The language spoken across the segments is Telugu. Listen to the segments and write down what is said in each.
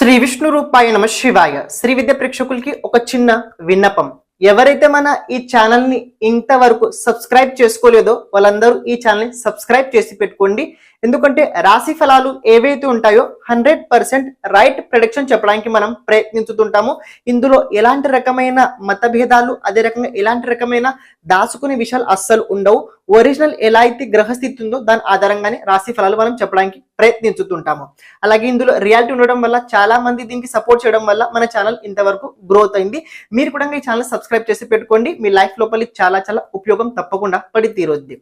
శ్రీ విష్ణు రూపాయ నమ శివాయ. శ్రీ విద్య ప్రేక్షకులకి ఒక చిన్న విన్నపం. ఎవరైతే మన ఈ ఛానల్ని ఇంతవరకు సబ్స్క్రైబ్ చేసుకోలేదో వాళ్ళందరూ ఈ ఛానల్ని సబ్స్క్రైబ్ చేసి పెట్టుకోండి. ఎందుకంటే రాశి ఫలాలు ఏవైతే ఉంటాయో హండ్రెడ్ పర్సెంట్ రైట్ ప్రొడక్షన్ చెప్పడానికి మనం ప్రయత్నించుతుంటాము. ఇందులో ఎలాంటి రకమైన మతభేదాలు అదే రకంగా ఎలాంటి రకమైన దాచుకునే విషయాలు అస్సలు ఉండవు. ఒరిజినల్ ఎలా అయితే గ్రహస్థితి ఉందో దాని ఆధారంగానే రాశి ఫలాలు మనం చెప్పడానికి ప్రయత్నించుతుంటాము. అలాగే ఇందులో రియాలిటీ ఉండడం వల్ల చాలా మంది దీనికి సపోర్ట్ చేయడం వల్ల మన ఛానల్ ఇంతవరకు గ్రోత్ అయింది. మీరు కూడా ఈ ఛానల్ సబ్స్క్రైబ్ చేసి పెట్టుకోండి. మీ లైఫ్ లోపలి చాలా చాలా ఉపయోగం తప్పకుండా పడి తీరుద్ది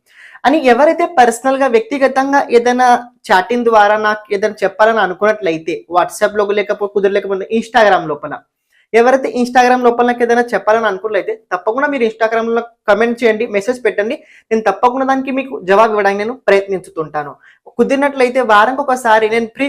అని ఎవరైతే పర్సనల్గా వ్యక్తిగతంగా ఏదైనా చాటింగ్ ద్వారా నాకు ఏదైనా చెప్పాలని అనుకున్నట్లయితే వాట్సాప్లో లేకపోతే కుదరలేకపోతే ఇన్స్టాగ్రామ్ లోపల ఎవరైతే ఇన్స్టాగ్రామ్ లోపల నాకు ఏదైనా చెప్పాలని అనుకున్నట్లయితే తప్పకుండా మీరు ఇన్స్టాగ్రామ్లో కమెంట్ చేయండి మెసేజ్ పెట్టండి. నేను తప్పకుండా దానికి మీకు జవాబు ఇవ్వడానికి నేను ప్రయత్నించుతుంటాను. కుదిరినట్లయితే వారానికి ఒకసారి నేను ప్రీ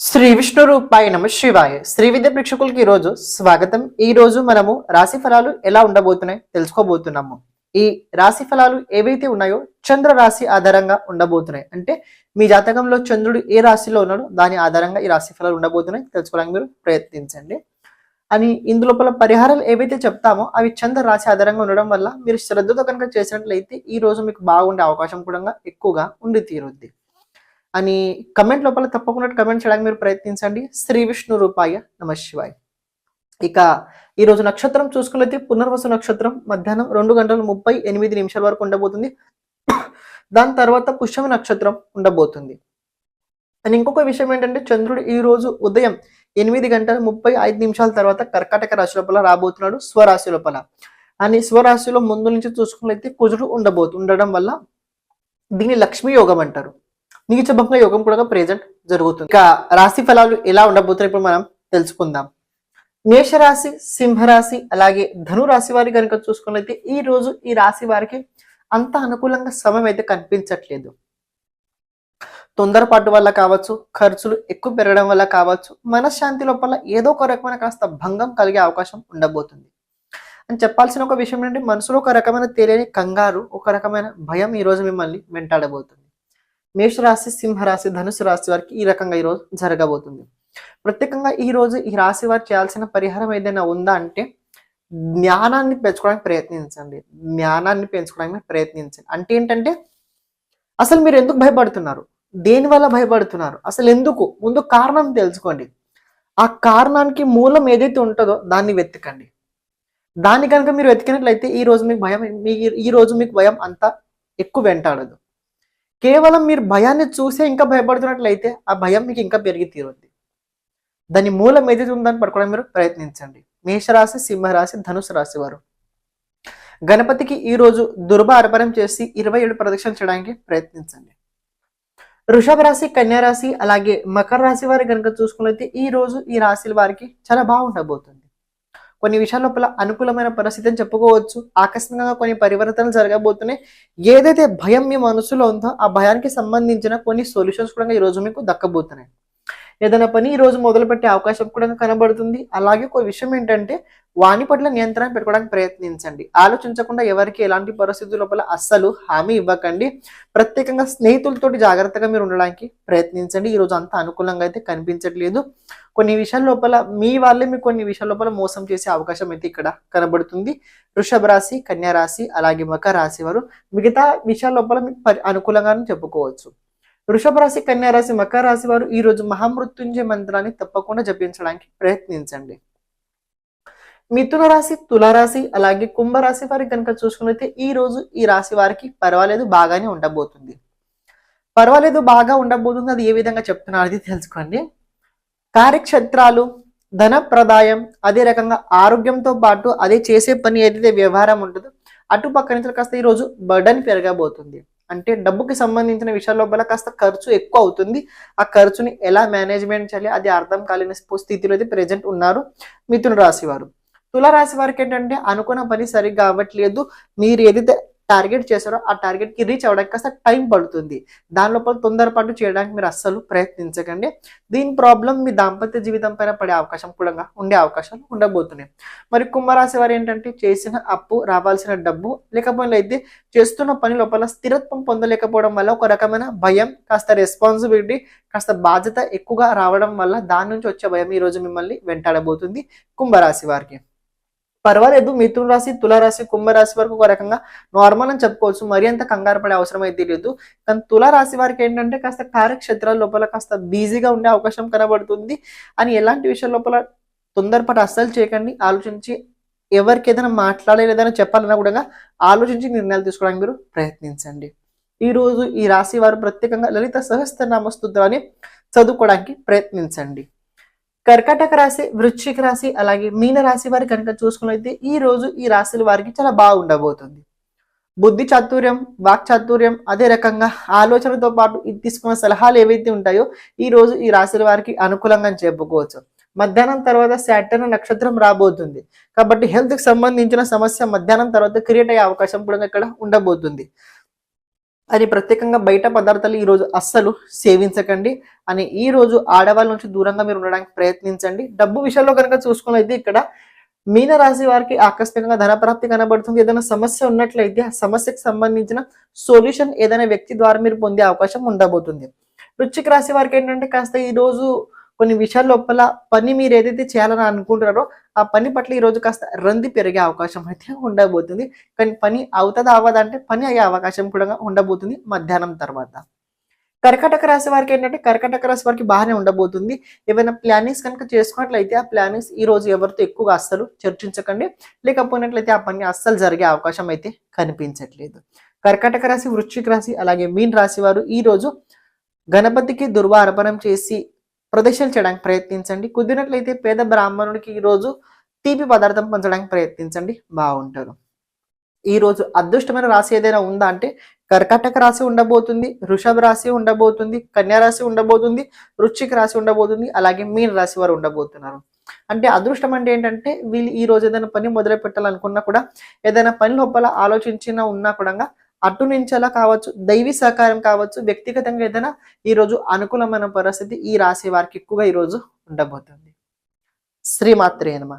శ్రీ విష్ణు రూపాయ నమ శివాయ. శ్రీ విద్య ప్రేక్షకులకి ఈ రోజు స్వాగతం. ఈ రోజు మనము రాశి ఫలాలు ఎలా ఉండబోతున్నాయి తెలుసుకోబోతున్నాము. ఈ రాశి ఫలాలు ఏవైతే ఉన్నాయో చంద్ర రాశి ఆధారంగా ఉండబోతున్నాయి. అంటే మీ జాతకంలో చంద్రుడు ఏ రాశిలో ఉన్నాడో దాని ఆధారంగా ఈ రాశి ఫలాలు ఉండబోతున్నాయి తెలుసుకోవడానికి మీరు ప్రయత్నించండి. అని ఇందులోపల పరిహారాలు ఏవైతే చెప్తామో అవి చంద్ర రాశి ఆధారంగా ఉండడం వల్ల మీరు శ్రద్ధతో కనుక చేసినట్లయితే ఈ రోజు మీకు బాగుండే అవకాశం కూడా ఎక్కువగా ఉండి తీరుద్ది. అని కమెంట్ లోపల తప్పకుండా కమెంట్ చేయడానికి మీరు ప్రయత్నించండి. శ్రీ విష్ణు రూపాయ నమ శివాయ. ఇక ఈ రోజు నక్షత్రం చూసుకున్నట్లయితే పునర్వసు నక్షత్రం మధ్యాహ్నం రెండు గంటల ముప్పై ఎనిమిది నిమిషాల వరకు ఉండబోతుంది. దాని తర్వాత పుష్యమ నక్షత్రం ఉండబోతుంది. అండ్ ఇంకొక విషయం ఏంటంటే చంద్రుడు ఈ రోజు ఉదయం ఎనిమిది గంటల ముప్పై ఐదు నిమిషాల తర్వాత కర్కాటక రాశి లోపల రాబోతున్నాడు స్వరాశి లోపల. అని స్వరాశిలో ముందు నుంచి చూసుకున్నైతే కుజుడు ఉండబోతు ఉండడం వల్ల దీన్ని లక్ష్మీ యోగం అంటారు. నీచభంగ యోగం కూడా ప్రెజెంట్ జరుగుతుంది. ఇక రాశి ఫలాలు ఎలా ఉండబోతున్నాయి ఇప్పుడు మనం తెలుసుకుందాం. మేషరాశి సింహరాశి అలాగే ధనురాశి వారి కనుక చూసుకున్నైతే ఈ రోజు ఈ రాశి వారికి అంత అనుకూలంగా సమయం అయితే కనిపించట్లేదు. తొందరపాటు వల్ల కావచ్చు ఖర్చులు ఎక్కువ పెరగడం వల్ల కావచ్చు మనశ్శాంతి లోపల ఏదో ఒక రకమైన కాస్త భంగం కలిగే అవకాశం ఉండబోతుంది. అని చెప్పాల్సిన ఒక విషయం ఏంటంటే మనసులో ఒక రకమైన తెలియని కంగారు ఒక రకమైన భయం ఈ రోజు మిమ్మల్ని వెంటాడబోతుంది. మేషరాశి సింహరాశి ధనుసు రాశి వారికి ఈ రకంగా ఈ రోజు జరగబోతుంది. ప్రత్యేకంగా ఈ రోజు ఈ రాశి వారు చేయాల్సిన పరిహారం ఏదైనా ఉందా అంటే జ్ఞానాన్ని పెంచుకోవడానికి ప్రయత్నించండి. జ్ఞానాన్ని పెంచుకోవడానికి ప్రయత్నించండి. అంటే ఏంటంటే అసలు మీరు ఎందుకు భయపడుతున్నారు? దేని వల్ల భయపడుతున్నారు? అసలు ఎందుకు? ముందు కారణం తెలుసుకోండి. ఆ కారణానికి మూలం ఏదైతే ఉంటుందో దాన్ని వెతకండి. దాన్ని కనుక మీరు వెతికినట్లయితే ఈ రోజు మీకు భయం మీ ఈ రోజు మీకు భయం అంత ఎక్కువ వెంటాడదు. కేవలం మీరు భయాన్ని చూసే ఇంకా భయపడుతున్నట్లయితే ఆ భయం మీకు ఇంకా పెరిగి తీరుద్ది. దాని మూలం ఏదైతే ఉందని పట్టుకోవడం మీరు ప్రయత్నించండి. మేషరాశి సింహరాశి ధనుసు రాశి వారు. గణపతికి ఈ రోజు దుర్భ అర్పణం చేసి ఇరవై ఏడు ప్రదక్షిణ చేయడానికి ప్రయత్నించండి. వృషభ రాశి కన్యా రాశి అలాగే మకర రాశి వారి కనుక చూసుకున్నట్లయితే ఈ రోజు ఈ రాశుల వారికి చాలా బాగుండబోతుంది. కొన్ని విషయాల లోపల అనుకూలమైన పరిస్థితి అని చెప్పుకోవచ్చు. ఆకస్మికంగా కొన్ని పరివర్తనలు జరగబోతున్నాయి. ఏదైతే భయం మీ మనసులో ఉందో ఆ భయానికి సంబంధించిన కొన్ని సొల్యూషన్స్ కూడా ఈ రోజు మీకు దక్కబోతున్నాయి. ఏదైనా పని ఈ రోజు మొదలుపెట్టే అవకాశం కూడా కనబడుతుంది. అలాగే ఒక విషయం ఏంటంటే వాణి పట్ల నియంత్రణ పెట్టుకోవడానికి ప్రయత్నించండి. ఆలోచించకుండా ఎవరికి ఎలాంటి పరిస్థితుల లోపల అస్సలు హామీ ఇవ్వకండి. ప్రత్యేకంగా స్నేహితులతోటి జాగ్రత్తగా మీరు ఉండడానికి ప్రయత్నించండి. ఈ రోజు అంత అనుకూలంగా అయితే కనిపించట్లేదు. కొన్ని విషయాల లోపల మీ వాళ్ళే మీకు కొన్ని విషయాల లోపల మోసం చేసే అవకాశం అయితే ఇక్కడ కనబడుతుంది. వృషభ రాశి కన్యా రాశి అలాగే మకర రాశి వారు మిగతా విషయాల లోపల మీకు పరి- అనుకూలంగానే చెప్పుకోవచ్చు. వృషభ రాశి కన్యా రాశి మకర రాశి వారు ఈ రోజు మహామృత్యుంజయ మంత్రాన్ని తప్పకుండా జపించడానికి ప్రయత్నించండి. మిథున రాశి తులారాశి అలాగే కుంభరాశి వారికి కనుక చూసుకున్నైతే ఈ రోజు ఈ రాశి వారికి పర్వాలేదు బాగానే ఉండబోతుంది. పర్వాలేదు బాగా ఉండబోతుంది అది ఏ విధంగా చెప్తున్నారు అది తెలుసుకోండి. కార్యక్షేత్రాలు ధన ప్రదాయం అదే రకంగా ఆరోగ్యంతో పాటు అదే చేసే పని ఏదైతే వ్యవహారం ఉంటుందో అటు పక్క నుంచి కాస్త ఈ రోజు బర్డన్ పెరగబోతుంది. అంటే డబ్బుకి సంబంధించిన విషయాల లోపల కాస్త ఖర్చు ఎక్కువ అవుతుంది. ఆ ఖర్చుని ఎలా మేనేజ్మెంట్ చేయాలి? అది అర్థం కాలేని స్థితిలో అయితే ప్రెజెంట్ ఉన్నారు మిథున రాశి వారు. తుల రాశి వారికి ఏంటంటే అనుకున్న పని సరిగ్గా అవ్వట్లేదు. మీరు ఏదైతే టార్గెట్ చేశారో ఆ టార్గెట్కి రీచ్ అవ్వడానికి కాస్త టైం పడుతుంది. దాని లోపల తొందరపాటు చేయడానికి మీరు అస్సలు ప్రయత్నించకండి. దీని ప్రాబ్లం మీ దాంపత్య జీవితం పైన పడే అవకాశం కూడా ఉండే అవకాశాలు ఉండబోతున్నాయి. మరి కుంభరాశి వారు ఏంటంటే చేసిన అప్పు రావాల్సిన డబ్బు లేకపోతే అయితే చేస్తున్న పని లోపల స్థిరత్వం పొందలేకపోవడం వల్ల ఒక రకమైన భయం కాస్త రెస్పాన్సిబిలిటీ కాస్త బాధ్యత ఎక్కువగా రావడం వల్ల దాని నుంచి వచ్చే భయం ఈ రోజు మిమ్మల్ని వెంటాడబోతుంది కుంభరాశి వారికి. పర్వాలేదు మిథున రాశి తులారాశి కుంభరాశి వరకు ఒక రకంగా నార్మల్ అని చెప్పుకోవచ్చు. మరి అంత కంగారు పడే అవసరం అయితే లేదు. కానీ తులారాశి వారికి ఏంటంటే కాస్త కార్యక్షేత్రాల లోపల కాస్త బిజీగా ఉండే అవకాశం కనబడుతుంది. అని ఎలాంటి విషయాల లోపల తొందరపాటు అస్సలు చేయకండి. ఆలోచించి ఎవరికి ఏదైనా మాట్లాడాలి ఏదైనా చెప్పాలన్నా కూడా ఆలోచించి నిర్ణయాలు తీసుకోవడానికి మీరు ప్రయత్నించండి. ఈ రోజు ఈ రాశి వారు ప్రత్యేకంగా లలిత సహస్రనామ స్తోత్రాన్ని చదువుకోవడానికి ప్రయత్నించండి. కర్కాటక రాశి వృశ్చిక రాశి అలాగే మీన రాశి వారి కనుక చూసుకున్నైతే ఈ రోజు ఈ రాశుల వారికి చాలా బాగుండబోతుంది. బుద్ధి చాతుర్యం వాక్ చాతుర్యం అదే రకంగా ఆలోచనతో పాటు ఇది తీసుకున్న సలహాలు ఏవైతే ఉంటాయో ఈ రోజు ఈ రాశుల వారికి అనుకూలంగా చెప్పుకోవచ్చు. మధ్యాహ్నం తర్వాత శాటర్న్ నక్షత్రం రాబోతుంది. కాబట్టి హెల్త్కి సంబంధించిన సమస్య మధ్యాహ్నం తర్వాత క్రియేట్ అయ్యే అవకాశం కూడా ఇక్కడ ఉండబోతుంది. అని ప్రత్యేకంగా బయట పదార్థాలు ఈ రోజు అస్సలు సేవించకండి. అని ఈ రోజు ఆడవాళ్ళ నుంచి దూరంగా మీరు ఉండడానికి ప్రయత్నించండి. డబ్బు విషయంలో కనుక చూసుకున్నైతే ఇక్కడ మీన రాశి వారికి ఆకస్మికంగా ధనప్రాప్తి కనబడుతుంది. ఏదైనా సమస్య ఉన్నట్లయితే ఆ సమస్యకు సంబంధించిన సొల్యూషన్ ఏదైనా వ్యక్తి ద్వారా మీరు పొందే అవకాశం ఉండబోతుంది. వృశ్చిక రాశి వారికి ఏంటంటే కాస్త ఈ రోజు కొన్ని విషయాల లోపల పని మీరు ఏదైతే చేయాలని అనుకుంటున్నారో ఆ పని పట్ల ఈ రోజు కాస్త రంది పెరిగే అవకాశం అయితే ఉండబోతుంది. కానీ పని అవుతుందా అవ్వదా అంటే పని అయ్యే అవకాశం కూడా ఉండబోతుంది మధ్యాహ్నం తర్వాత. కర్కటక రాశి వారికి ఏంటంటే కర్కటక రాశి వారికి బాగానే ఉండబోతుంది. ఏమైనా ప్లానింగ్స్ కనుక చేసుకున్నట్లయితే ఆ ప్లానింగ్స్ ఈ రోజు ఎవరితో ఎక్కువగా అస్సలు చర్చించకండి. లేకపోయినట్లయితే ఆ పని అస్సలు జరిగే అవకాశం అయితే కనిపించట్లేదు. కర్కటక రాశి వృశ్చిక రాశి అలాగే మీన్ రాశి వారు ఈ రోజు గణపతికి దుర్వార్పణం చేసి ప్రదర్శన చేయడానికి ప్రయత్నించండి. కుదిరినట్లయితే పేద బ్రాహ్మణుడికి ఈ రోజు తీపి పదార్థం పంచడానికి ప్రయత్నించండి. బాగుంటారు. ఈ రోజు అదృష్టమైన రాశి ఏదైనా ఉందా అంటే కర్కాటక రాశి ఉండబోతుంది వృషభ రాశి ఉండబోతుంది కన్యా రాశి ఉండబోతుంది వృశ్చిక రాశి ఉండబోతుంది అలాగే మీన రాశి వారు ఉండబోతున్నారు. అంటే అదృష్టం అంటే ఏంటంటే వీళ్ళు ఈ రోజు ఏదైనా పని మొదలు పెట్టాలనుకున్నా కూడా ఏదైనా పని లోపల ఆలోచించిన ఉన్నా కూడా అటు నుంచి అలా కావచ్చు దైవీ సహకారం కావచ్చు వ్యక్తిగతంగా ఏదైనా ఈ రోజు అనుకూలమైన పరిస్థితి ఈ రాశి వారికి ఎక్కువగా ఈ రోజు ఉండబోతుంది. శ్రీమాత్రే నమ.